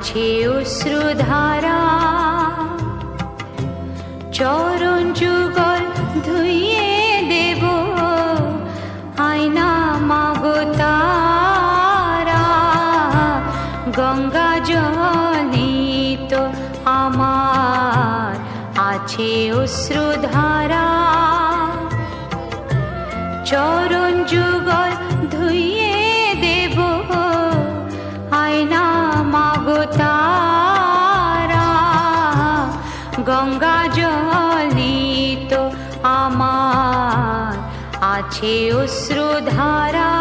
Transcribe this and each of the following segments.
আছে অশ্রুধারা। চরণ যুগল ধুইয়ে দেব আয়না মাগো তারা। গঙ্গা জনিত আমার আছে অশ্রুধারা। চরণ যুগল গঙ্গা জলিত আমার আছে অশ্রুধারা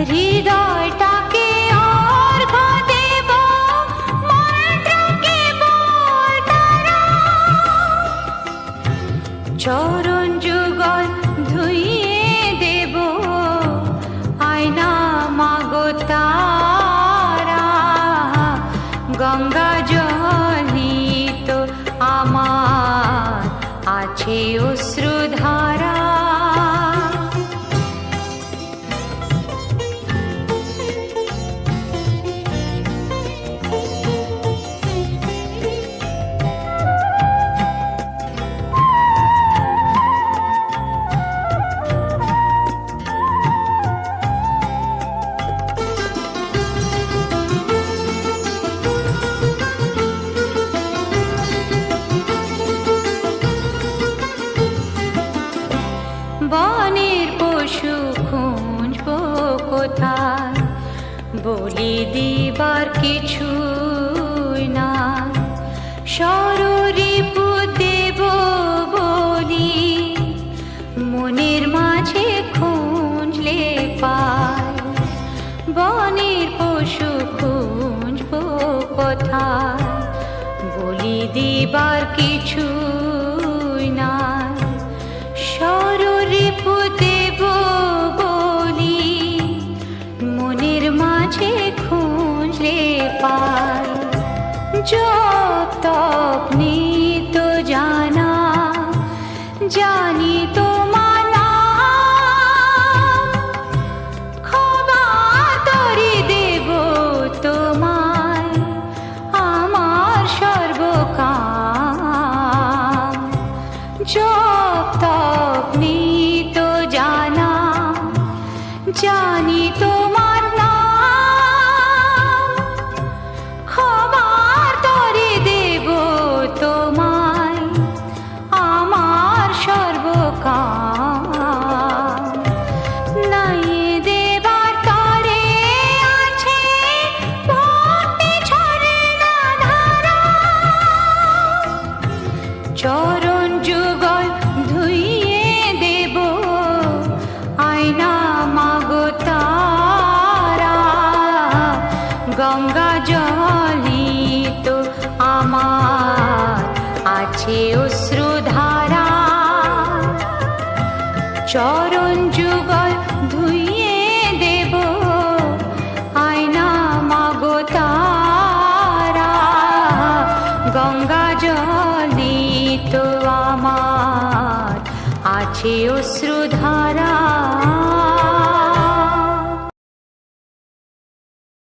হৃদয়টাকে অর্ঘ দেব মন্ত্রকে চরণ যুগল কোথায় বলি দিবার কিছু না। সররিপু দেব বলি মনের মাঝে খুঁজলে পায় বনের পশু খুঁজব কোথায়? বলি দিবার কিছু মাঝে খুঁজলে পাই। তপ নিত জানা জানি তো চরণ যুগল ধুইয়ে দেব। আয়না মাগো তারা। গঙ্গা জলিত আমার আছে অশ্রুধারা। চরণ যুগল আছে অশ্রুধারা।